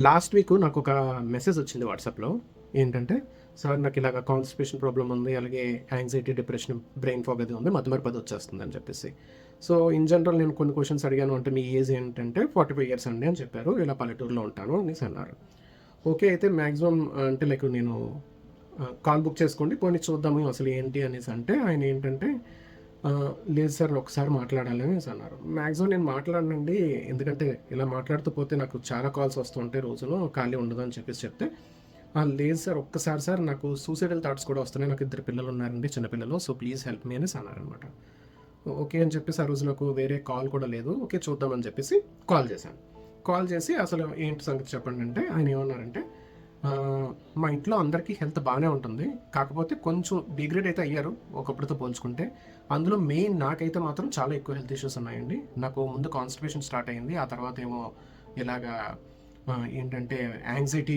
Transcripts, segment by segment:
Last week నాకు ఒక message వచ్చింది వాట్సాప్లో. ఏంటంటే సార్ నాకు ఇలాగ కాన్స్టిపేషన్ ప్రాబ్లం ఉంది అలాగే యాంగ్జైటీ డిప్రెషన్ బ్రెయిన్ ఫాగ్ అది ఉంది మధ్య పది వచ్చేస్తుంది అని చెప్పేసి. సో ఇన్ జనరల్ నేను కొన్ని క్వశ్చన్స్ అడిగాను అంటే మీ ఏజ్ ఏంటంటే ఫార్టీ ఫైవ్ ఇయర్స్ అండి అని చెప్పారు ఇలా పల్లెటూరులో ఉంటాను అనేసి అన్నారు. ఓకే అయితే మ్యాక్సిమం అంటే లైక్ నేను కాల్ బుక్ చేసుకోండి పోనీ చూద్దాము అసలు ఏంటి అనేసి అంటే ఆయన ఏంటంటే లేదు సార్ ఒకసారి మాట్లాడాలి అనేసి అన్నారు. మ్యాక్సిమం నేను మాట్లాడనండి ఎందుకంటే ఇలా మాట్లాడుతూ పోతే నాకు చాలా కాల్స్ వస్తుంటాయి రోజులో ఖాళీ ఉండదు అని చెప్పేసి చెప్తే. లేదు సార్ ఒక్కసారి సార్ నాకు సూసైడల్ థాట్స్ కూడా వస్తున్నాయి. నాకు ఇద్దరు పిల్లలు ఉన్నారండి చిన్నపిల్లలు సో ప్లీజ్ హెల్ప్ మీ అనేసి అన్నారనమాట ఓకే అని చెప్పేసి ఆ రోజు నాకు వేరే కాల్ కూడా లేదు. ఓకే చూద్దామని చెప్పేసి కాల్ చేశాను. కాల్ చేసి అసలు ఏంటి సంగతి చెప్పండి అంటే ఆయన ఏమన్నారంటే మా ఇంట్లో అందరికీ హెల్త్ బాగానే ఉంటుంది. కాకపోతే కొంచెం డిగ్రేడ్ అయితే అయ్యారు ఒకప్పుడుతో పోల్చుకుంటే. అందులో మెయిన్ నాకైతే మాత్రం చాలా ఎక్కువ హెల్త్ ఇష్యూస్ ఉన్నాయండి. నాకు ముందు కాన్స్టిపేషన్ స్టార్ట్ అయింది. ఆ తర్వాత ఏమో ఇలాగా ఏంటంటే యాంగ్జైటీ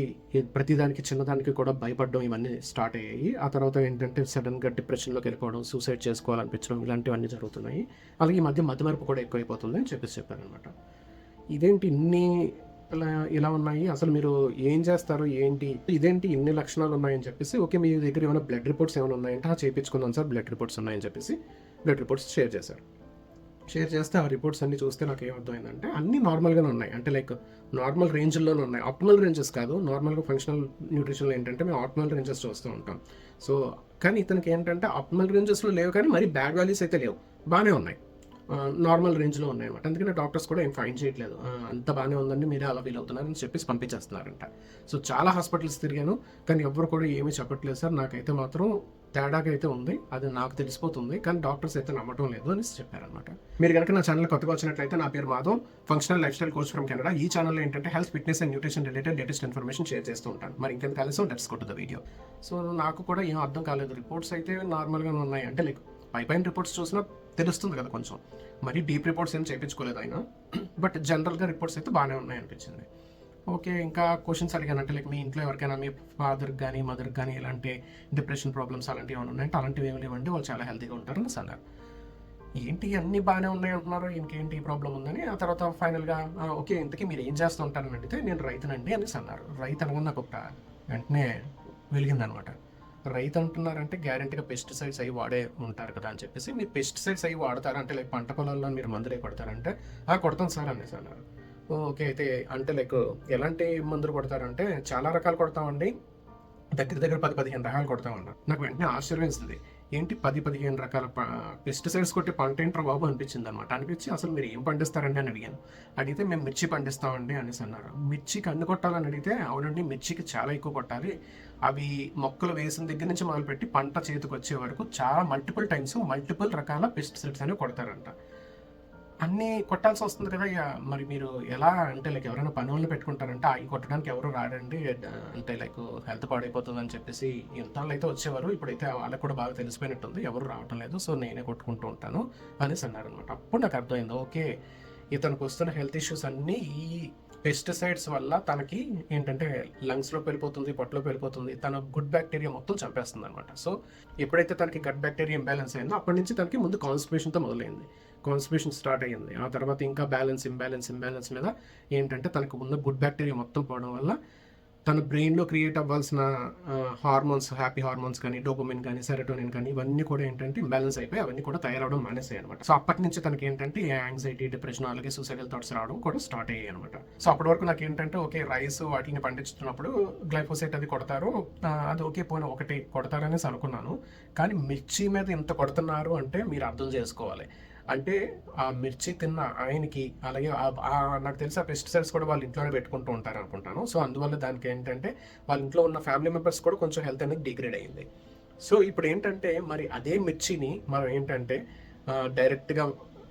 ప్రతిదానికి చిన్నదానికి కూడా భయపడడం ఇవన్నీ స్టార్ట్ అయ్యాయి. ఆ తర్వాత ఏంటంటే సడన్గా డిప్రెషన్లోకి వెళ్ళిపోవడం సూసైడ్ చేసుకోవాలనిపించడం ఇలాంటివన్నీ జరుగుతున్నాయి. అలాగే ఈ మధ్య మతిమరుపు కూడా ఎక్కువైపోతుంది అని చెప్పేసి చెప్పారనమాట ఇదేంటి ఇన్ని ఇలా ఇలా ఉన్నాయి. అసలు మీరు ఏం చేస్తారు? ఏంటి? ఇదేంటి ఇన్ని లక్షణాలు ఉన్నాయని చెప్పేసి ఓకే మీ దగ్గర ఏమైనా బ్లడ్ రిపోర్ట్స్ ఏమైనా ఉన్నాయంటే ఆ చేయించుకుందాం సార్ బ్లడ్ రిపోర్ట్స్ ఉన్నాయని చెప్పేసి బ్లడ్ రిపోర్ట్స్ షేర్ చేశారు. షేర్ చేస్తే ఆ రిపోర్ట్స్ అన్ని చూస్తే నాకు ఏమర్థమైందంటే అన్ని నార్మల్గానే ఉన్నాయి. అంటే లైక్ నార్మల్ రేంజ్లోనే ఉన్నాయి. ఆప్టిమల్ రేంజెస్ కాదు. నార్మల్గా ఫంక్షనల్ న్యూట్రిషన్లో ఏంటంటే మేము ఆప్టిమల్ రేంజెస్ చూస్తూ ఉంటాం. సో కానీ ఇతనికి ఏంటంటే ఆప్టిమల్ రేంజెస్లో లేవు కానీ మరి బ్యాడ్ వాల్యూస్ అయితే లేవు. బాగానే ఉన్నాయి. నార్మల్ రేంజ్లో ఉన్నాయి అనమాట అందుకని డాక్టర్స్ కూడా ఏం ఫైన్ చేయట్లేదు. అంత బాగానే ఉందండి మీరే అలా ఫీల్ అవుతున్నారని చెప్పేసి పంపించేస్తున్నారంట. సో చాలా హాస్పిటల్స్ తిరిగాను కానీ ఎవ్వరు కూడా ఏమీ చెప్పట్లేదు సార్. నాకైతే మాత్రం తేడాగా అయితే ఉంది అది నాకు తెలిసిపోతుంది కానీ డాక్టర్స్ అయితే నమ్మటం లేదు అని చెప్పారనమాట మీరు కనుక నా ఛానల్ కొత్తగా వచ్చినట్లయితే నా పేరు Madhav functional lifestyle coach from Canada ఈ ఛానల్లో ఏంటంటే health fitness and nutrition related latest information share చేస్తూ ఉంటాను. మరి ఇంకెంత కలిసి లెట్స్ కొట్టు ద వీడియో సో నాకు కూడా ఏం అర్థం కాలేదు. రిపోర్ట్స్ అయితే నార్మల్గానే ఉన్నాయి. అంటే లైక్ పై పైన రిపోర్ట్స్ చూసినా తెలుస్తుంది కదా కొంచెం. మరి డీప్ రిపోర్ట్స్ ఏం చేయించుకోలేదు ఆయన. బట్ జనరల్గా రిపోర్ట్స్ అయితే బాగానే ఉన్నాయి అనిపించింది ఓకే ఇంకా క్వశ్చన్స్ అడిగానంటే లైక్ మీ ఇంట్లో ఎవరికైనా మీ ఫాదర్కి కానీ మదర్కి కానీ ఇలాంటి డిప్రెషన్ ప్రాబ్లమ్స్ అలాంటివి ఏమైనా ఉన్నాయంటే అలాంటివి ఏమి లేవండి. వాళ్ళు చాలా హెల్తీగా ఉంటారు అని అన్నారు ఏంటి అన్నీ బాగానే ఉన్నాయి అంటున్నారు. ఇంకేంటి ప్రాబ్లం ఉందని. ఆ తర్వాత ఫైనల్గా ఓకే ఇంతకీ మీరు ఏం చేస్తూ ఉంటారని అడిగితే నేను రైతునండి అనేసి అన్నారు. రైతు అనగా నాకు ఒక వెంటనే వెలిగిందనమాట. రైతు అంటున్నారంటే గ్యారెంటీగా పెస్టిసైడ్స్ అవి వాడే ఉంటారు కదా అని చెప్పేసి మీరు పెస్టిసైడ్స్ అవి వాడతారంటే లైక్ పంట పొలాల్లో మీరు మందులే కొడతారంటే ఆ కొడతాం సార్ అనేసి అన్నారు. ఓకే అయితే అంటే లైక్ ఎలాంటి మందులు కొడతారంటే చాలా రకాలు కొడతామండి. దగ్గర దగ్గర పది పదిహేను రకాలు కొడతామన్నారు నాకు వెంటనే ఆశ్చర్యం ఏంటి పది పదిహేను రకాల పెస్టిసైడ్స్ కొట్టి పంట ఏంట్రా బాబు అనిపించింది అనమాట అనిపించి అసలు మీరు ఏం పండిస్తారండి అని అడిగాను. అడిగితే మేము మిర్చి పండిస్తామండి అనేసి అన్నారు. మిర్చికి అన్ని కొట్టాలని అడిగితే అవునండి మిర్చికి చాలా ఎక్కువ కొట్టాలి. అవి మొక్కలు వేసిన దగ్గర నుంచి మొదలుపెట్టి పంట చేతికి వచ్చే వరకు చాలా మల్టిపుల్ టైమ్స్ మల్టిపుల్ రకాల పెస్టిసైడ్స్ అనేవి కొడతారంట. అన్నీ కొట్టాల్సి వస్తుంది కదా ఇక మరి మీరు ఎలా అంటే లైక్ ఎవరైనా పని పెట్టుకుంటారంటే అవి కొట్టడానికి ఎవరు రాడండి అంటే లైక్ హెల్త్ పాడైపోతుంది అని చెప్పేసి ఇంతలో అయితే వచ్చేవారు. ఇప్పుడైతే వాళ్ళకి కూడా బాగా తెలిసిపోయినట్టుంది. ఎవరు రావటం లేదు. సో నేనే కొట్టుకుంటూ ఉంటాను అనేసి అన్నారనమాట అప్పుడు నాకు అర్థమైంది ఓకే ఇతనికి వస్తున్న హెల్త్ ఇష్యూస్ అన్నీ ఈ పెస్టిసైడ్స్ వల్ల తనకి ఏంటంటే లంగ్స్లో వెళ్ళిపోతుంది పొట్టలో వెళ్ళిపోతుంది. తన గుడ్ బ్యాక్టీరియా మొత్తం చంపేస్తుంది అనమాట సో ఎప్పుడైతే తనకి గట్ బ్యాక్టీరియా ఇంబ్యాలెన్స్ అయిందో అప్పటి నుంచి తనకి ముందు కాన్స్టిపేషన్తో మొదలైంది. కాన్స్టిపేషన్ స్టార్ట్ అయ్యింది. ఆ తర్వాత ఇంకా బ్యాలెన్స్ ఇంబ్యాలెన్స్ ఇంబ్యాలెన్స్ మీద ఏంటంటే తనకు ఉన్న గుడ్ బ్యాక్టీరియా మొత్తం పోవడం వల్ల తన బ్రెయిన్లో క్రియేట్ అవ్వాల్సిన హార్మోన్స్ హ్యాపీ హార్మోన్స్ కానీ డోపమిన్ కానీ సెరటోనిన్ కానీ ఇవన్నీ కూడా ఏంటంటే ఇంబ్యాలెన్స్ అయిపోయి అవన్నీ కూడా తయారవడం మానేసాయి అనమాట సో అప్పటి నుంచి తనకి ఏంటంటే యాంగ్జైటీ డిప్రెషన్ అలాగే సూసైడల్ థాట్స్ రావడం కూడా స్టార్ట్ అయ్యాయి అనమాట సో అప్పటి వరకు నాకు ఏంటంటే ఓకే రైస్ వాటిని పండించుతున్నప్పుడు గ్లైఫోసైట్ అది కొడతారు. అది ఓకే పోయిన ఒకటి కొడతారనేసి అనుకున్నాను. కానీ మిర్చి మీద ఇంత కొడుతున్నారు అంటే మీరు అర్థం చేసుకోవాలి. అంటే ఆ మిర్చి తిన్న ఆయనకి అలాగే ఆ- నాకు తెలిసి ఆ పెస్టిసైడ్స్ కూడా వాళ్ళ ఇంట్లోనే పెట్టుకుంటూ ఉంటారు అనుకుంటాను సో అందువల్ల దానికి ఏంటంటే వాళ్ళ ఇంట్లో ఉన్న ఫ్యామిలీ మెంబర్స్ కూడా కొంచెం హెల్త్ అనేది డిగ్రేడ్ అయ్యింది. సో ఇప్పుడు ఏంటంటే మరి అదే మిర్చిని మనం ఏంటంటే డైరెక్ట్గా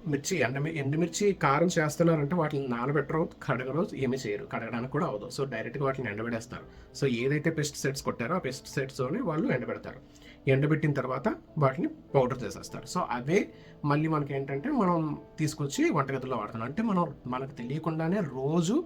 మిర్చి ఎండ ఎండుమిర్చి కారం చేస్తున్నారంటే వాటిని నానబెట్టరు కడగరు ఏమీ చేయరు. కడగడానికి కూడా అవదు సో డైరెక్ట్గా వాటిని ఎండబెడేస్తారు సో ఏదైతే పెస్టిసైడ్స్ కొట్టారో ఆ పెస్టిసైడ్స్తోనే వాళ్ళు ఎండబెడతారు. ఎండబెట్టిన తర్వాత వాటిని పౌడర్ చేసేస్తారు. సో అవే మళ్ళీ మనకి ఏంటంటే మనం తీసుకొచ్చి వంటగదిలో వాడుతున్నాం. అంటే మనం మనకు తెలియకుండానే రోజు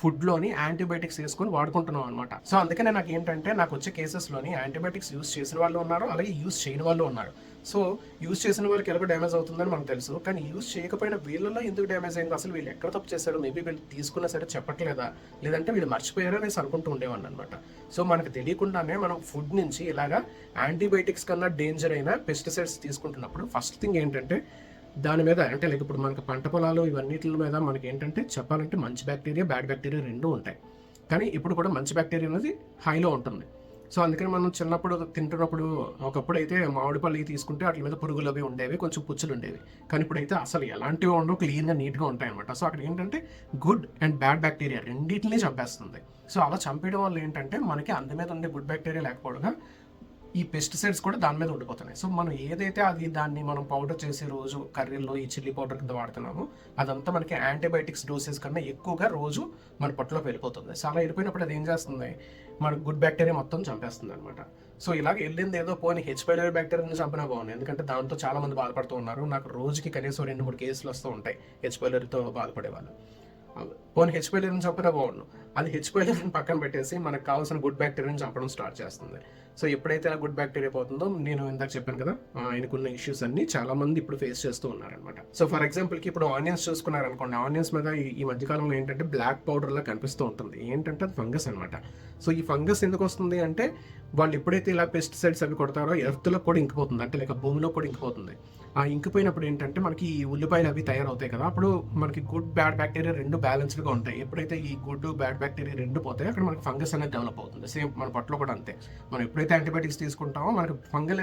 ఫుడ్లోని యాంటీబయాటిక్స్ వేసుకొని వాడుకుంటున్నాం అనమాట సో అందుకనే నాకు ఏంటంటే నాకు వచ్చే కేసెస్లోని యాంటీబయాటిక్స్ యూస్ చేసిన వాళ్ళు ఉన్నారు అలాగే యూస్ చేయని వాళ్ళు ఉన్నారు. సో యూస్ చేసిన వాళ్ళకి ఎలాగో డ్యామేజ్ అవుతుందని మనకు తెలుసు. కానీ యూజ్ చేయకపోయినా వీళ్ళలో ఎందుకు డ్యామేజ్ అయింది అసలు వీళ్ళు ఎక్కడ తప్పు చేశారు మేబీ వీళ్ళు తీసుకున్నా సరే చెప్పట్లేదా? లేదంటే వీళ్ళు మర్చిపోయారో అనేసి అనుకుంటూ ఉండేవాడిని అనమాట సో మనకు తెలియకుండానే మనం ఫుడ్ నుంచి ఇలాగా యాంటీబయాటిక్స్ కన్నా డేంజర్ అయిన పెస్టిసైడ్స్ తీసుకుంటున్నప్పుడు ఫస్ట్ థింగ్ ఏంటంటే దాని మీద అంటే లైక్ ఇప్పుడు మనకి పంట పొలాలు ఇవన్నిటి మీద మనకి ఏంటంటే చెప్పాలంటే మంచి బ్యాక్టీరియా బ్యాడ్ బ్యాక్టీరియా రెండూ ఉంటాయి. కానీ ఇప్పుడు కూడా మంచి బ్యాక్టీరియా అనేది హైలో ఉంటుంది. సో అందుకని మనం చిన్నప్పుడు తింటున్నప్పుడు ఒకప్పుడు అయితే మామిడి పళ్ళు తీసుకుంటే వాటి మీద పురుగులు అవి ఉండేవి కొంచెం పుచ్చులు ఉండేవి. కానీ ఇప్పుడైతే అసలు ఎలాంటివి ఉండవు క్లీన్గా నీట్గా ఉంటాయి అనమాట సో అక్కడ ఏంటంటే గుడ్ అండ్ బ్యాడ్ బ్యాక్టీరియా రెండింటినీ చంపేస్తుంది. సో అలా చంపేయడం వల్ల ఏంటంటే మనకి అందు మీద ఉండే గుడ్ బ్యాక్టీరియా లేకపోవడం ఈ పెస్టిసైడ్స్ కూడా దాని మీద ఉండిపోతున్నాయి. సో మనం ఏదైతే అది దాన్ని మనం పౌడర్ చేసే రోజు కర్రీల్లో ఈ చిల్లీ పౌడర్ కింద వాడుతున్నామో అదంతా మనకి యాంటీబయాటిక్స్ డోసెస్ కన్నా ఎక్కువగా రోజు మన పొట్టలోకి వెళ్ళిపోతుంది. సో అలా వెళ్ళిపోయినప్పుడు అది ఏం చేస్తుంది? మన గుడ్ బ్యాక్టీరియా మొత్తం చంపేస్తుంది అనమాట సో ఇలాగ వెళ్ళింది ఏదో పోనీ హెచ్పైలర్ బ్యాక్టీరియాని చంపినా బాగుంది ఎందుకంటే దాంతో చాలా మంది బాధపడుతూ ఉన్నారు. నాకు రోజుకి కనీసం రెండు మూడు కేసులు వస్తూ ఉంటాయి హెచ్పైలర్తో బాధపడే వాళ్ళు. పోనీ హెచ్పైలర్ని చంపినా బాగుండు. అది హెచ్పైలర్ని పక్కన పెట్టేసి మనకు కావాల్సిన గుడ్ బ్యాక్టీరియాని చంపడం స్టార్ట్ చేస్తుంది. సో ఎప్పుడైతే ఆ గుడ్ బ్యాక్టీరియా పోతుందో నేను ఇందాక చెప్పాను కదా ఆయనకున్న ఇష్యూస్ అన్ని చాలా మంది ఇప్పుడు ఫేస్ చేస్తూ ఉన్నారనమాట సో ఫర్ ఎగ్జాంపుల్కి ఇప్పుడు ఆనియన్స్ చూసుకున్నారనుకోండి ఆనియన్స్ మీద ఈ- మధ్యకాలంలో ఏంటంటే బ్లాక్ పౌడర్ లా కనిపిస్తూ ఉంటుంది. ఏంటంటే అది ఫంగస్ అనమాట సో ఈ ఫంగస్ ఎందుకు వస్తుంది అంటే వాళ్ళు ఎప్పుడైతే ఇలా పెస్టిసైడ్స్ అవి కొడతారో ఎర్త్లో కూడా ఇంకిపోతుంది. అంటే లేక భూమిలో కూడా ఇంకిపోతుంది. ఆ ఇంకిపోయినప్పుడు ఏంటంటే మనకి ఈ ఉల్లిపాయలు అవి తయారవుతాయి కదా అప్పుడు మనకి గుడ్ బ్యాడ్ బ్యాక్టీరియా రెండు బ్యాలెన్స్డ్గా ఉంటాయి. ఎప్పుడైతే ఈ గుడ్ బ్యాడ్ బ్యాక్టీరియా రెండు పోతాయి అక్కడ మనకి ఫంగస్ అనేది డెవలప్ అవుతుంది. సేమ్ మన పట్లో కూడా అంతే. మనం ఎప్పుడైతే యాంటీబయాటిక్స్ తీసుకుంటామో మనకు ఫంగల్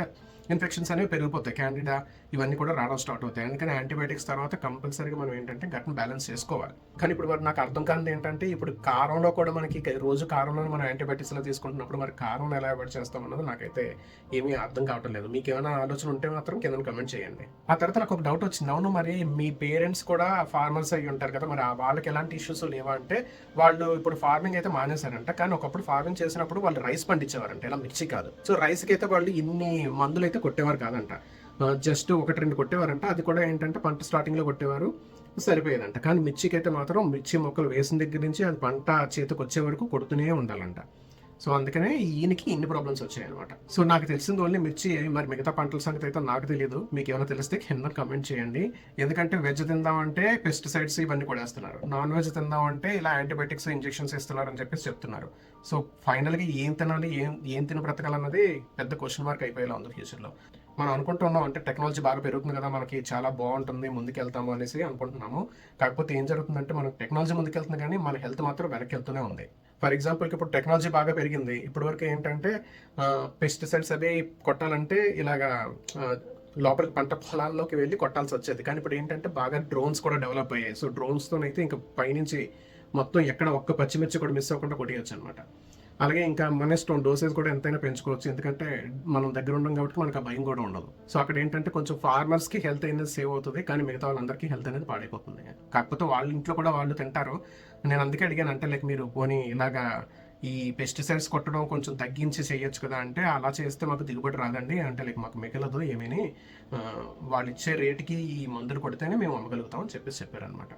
ఇన్ఫెక్షన్స్ అనేవి పెరిగిపోతాయి. క్యాండిడా ఇవన్నీ కూడా రావడం స్టార్ట్ అవుతాయి. అందుకని యాంటీబయాటిక్స్ తర్వాత కంపల్సరీగా మనం ఏంటంటే గట్ని బ్యాలెన్స్ చేసుకోవాలి. కానీ ఇప్పుడు మరి నాకు అర్థం కానిది ఏంటంటే ఇప్పుడు కారంలో కూడా మనకి రోజు కారంలో మనం యాంటీబయాటిక్స్లో తీసుకుంటున్నప్పుడు మరి కారం ఎలా అవాయిడ్ చేస్తాం అన్నది నాకైతే ఏమీ అర్థం కావటం లేదు. మీకు ఏమైనా ఆలోచన ఉంటే మాత్రం కింద కమెంట్ చేయండి. ఆ తర్వాత నాకు ఒక డౌట్ వచ్చింది. అవును మరి మీ పేరెంట్స్ కూడా ఫార్మర్స్ అయ్యి ఉంటారు కదా మరి వాళ్ళకి ఎలాంటి ఇష్యూస్ లేవా అంటే వాళ్ళు ఇప్పుడు ఫార్మింగ్ అయితే మానేశారంట. కానీ ఒకప్పుడు ఫార్మింగ్ చేసినప్పుడు వాళ్ళు రైస్ పండించేవారంట. ఇలా మిర్చి కాదు. సో రైస్కి అయితే వాళ్ళు ఇన్ని మందులు అయితే కొట్టేవారు కాదంట. జస్ట్ ఒకటి రెండు కొట్టేవారంట. అది కూడా ఏంటంటే పంట స్టార్టింగ్లో కొట్టేవారు సరిపోయేదంట. కానీ మిర్చికి అయితే మాత్రం మిర్చి మొక్కలు వేసిన దగ్గర నుంచి అది పంట చేతికి వచ్చే వరకు కొడుతూనే ఉండాలంట. సో అందుకనే ఈయనకి ఇన్ని ప్రాబ్లమ్స్ వచ్చాయన్నమాట. సో నాకు తెలిసింది ఓన్లీ మిర్చి మరి మిగతా పంటల సంగతి అయితే నాకు తెలియదు మీకు ఏమైనా తెలిస్తే కింద కమెంట్ చేయండి. ఎందుకంటే వెజ్ తిందామంటే పెస్టిసైడ్స్ ఇవన్నీ కూడా వేస్తున్నారు. నాన్ వెజ్ తిందామంటే ఇలా యాంటీబయాటిక్స్ ఇంజెక్షన్స్ ఇస్తున్నారు అని చెప్పేసి చెప్తున్నారు. సో ఫైనల్గా ఏం తినాలి ఏం ఏం తిని బ్రతకాలన్నది పెద్ద క్వశ్చన్ మార్క్ అయిపోయేలా ఉంది ఫ్యూచర్లో. మనం అనుకుంటున్నాం అంటే టెక్నాలజీ బాగా పెరుగుతుంది కదా మనకి చాలా బాగుంటుంది ముందుకెళ్తాము అనేసి అనుకుంటున్నాము. కాకపోతే ఏం జరుగుతుందంటే మనం టెక్నాలజీ ముందుకెళ్తుంది కానీ మన హెల్త్ మాత్రం వెనక్కి వెళ్తూనే ఉంది. ఫర్ ఎగ్జాంపుల్కి ఇప్పుడు టెక్నాలజీ బాగా పెరిగింది. ఇప్పటివరకు ఏంటంటే పెస్టిసైడ్స్ అవి కొట్టాలంటే ఇలాగా లోపలికి పంట పొలాల్లోకి వెళ్ళి కొట్టాల్సి వచ్చేది. కానీ ఇప్పుడు ఏంటంటే బాగా డ్రోన్స్ కూడా డెవలప్ అయ్యాయి. సో డ్రోన్స్తోనైతే ఇంకా పైనుంచి మొత్తం ఎక్కడ ఒక్క పచ్చిమిర్చి కూడా మిస్ అవ్వకుండా కొట్టేయచ్చు అనమాట అలాగే ఇంకా మన ఇష్టం డోసేజ్ కూడా ఎంతైనా పెంచుకోవచ్చు. ఎందుకంటే మనం దగ్గర ఉండం కాబట్టి మనకు ఆ భయం కూడా ఉండదు. సో అక్కడ ఏంటంటే కొంచెం ఫార్మర్స్కి హెల్త్ అనేది సేవ్ అవుతుంది. కానీ మిగతా వాళ్ళందరికీ హెల్త్ అనేది పాడైపోతుంది. కాకపోతే వాళ్ళ ఇంట్లో కూడా వాళ్ళు తింటారు. నేను అందుకే అడిగాను అంటే లైక్ మీరు పోనీ ఇలాగా ఈ పెస్టిసైడ్స్ కొట్టడం కొంచెం తగ్గించి చేయొచ్చు కదా అంటే అలా చేస్తే మాకు దిగుబడి రాదండి. అంటే లైక్ మాకు మిగలదు ఏమీని వాళ్ళు ఇచ్చే రేటుకి ఈ మందులు కొడితేనే మేము అమ్మగలుగుతామని చెప్పేసి చెప్పారనమాట.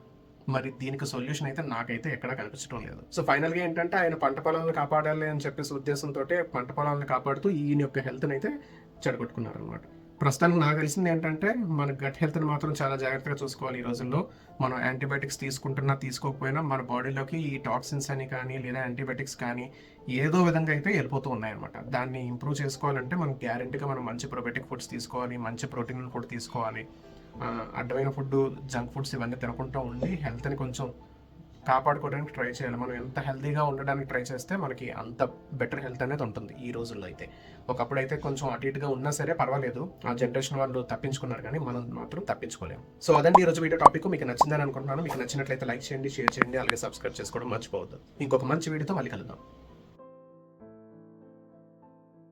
మరి దీనికి సొల్యూషన్ అయితే నాకైతే ఎక్కడా కనిపించడం లేదు. సో ఫైనల్గా ఏంటంటే ఆయన పంట పొలాలను కాపాడాలి అని చెప్పేసి ఉద్దేశంతో పంట పొలాలను కాపాడుతూ ఈయన యొక్క హెల్త్ని అయితే చెడగొట్టుకున్నారనమాట ప్రస్తుతానికి నాకు తెలిసింది ఏంటంటే మన గట్ హెల్త్ని మాత్రం చాలా జాగ్రత్తగా చూసుకోవాలి ఈ రోజుల్లో. మనం యాంటీబయాటిక్స్ తీసుకుంటున్నా తీసుకోకపోయినా మన బాడీలోకి ఈ టాక్సిన్స్ అని కానీ లేదా యాంటీబయాటిక్స్ కానీ ఏదో విధంగా అయితే వెళ్ళిపోతూ ఉన్నాయన్నమాట. దాన్ని ఇంప్రూవ్ చేసుకోవాలంటే మనం గ్యారెంటీగా మనం మంచి ప్రొబయోటిక్ ఫుడ్స్ తీసుకోవాలి మంచి ప్రోటీన్ ఫుడ్ తీసుకోవాలి. అడ్డమైన ఫుడ్ జంక్ ఫుడ్స్ ఇవన్నీ తినకుండా ఉండి హెల్త్ని కొంచెం కాపాడుకోవడానికి ట్రై చేయాలి. మనం ఎంత హెల్తీగా ఉండడానికి ట్రై చేస్తే మనకి అంత బెటర్ హెల్త్ అనేది ఉంటుంది ఈ రోజుల్లో అయితే. ఒకప్పుడు అయితే కొంచెం అటు ఇటుగా ఉన్నా సరే పర్వాలేదు. ఆ జనరేషన్ వాళ్ళు తప్పించుకున్నారు కానీ మనం మాత్రం తప్పించుకోలేము సో అదండి ఈ రోజు వీడియో టాపిక్ మీకు నచ్చిందని అనుకుంటున్నాను. మీకు నచ్చినట్లయితే లైక్ చేయండి షేర్ చేయండి అలాగే సబ్స్క్రైబ్ చేసుకోవడం మర్చిపోవద్దు. ఇంకొక మంచి వీడియోతో మళ్ళీ కలుద్దాం.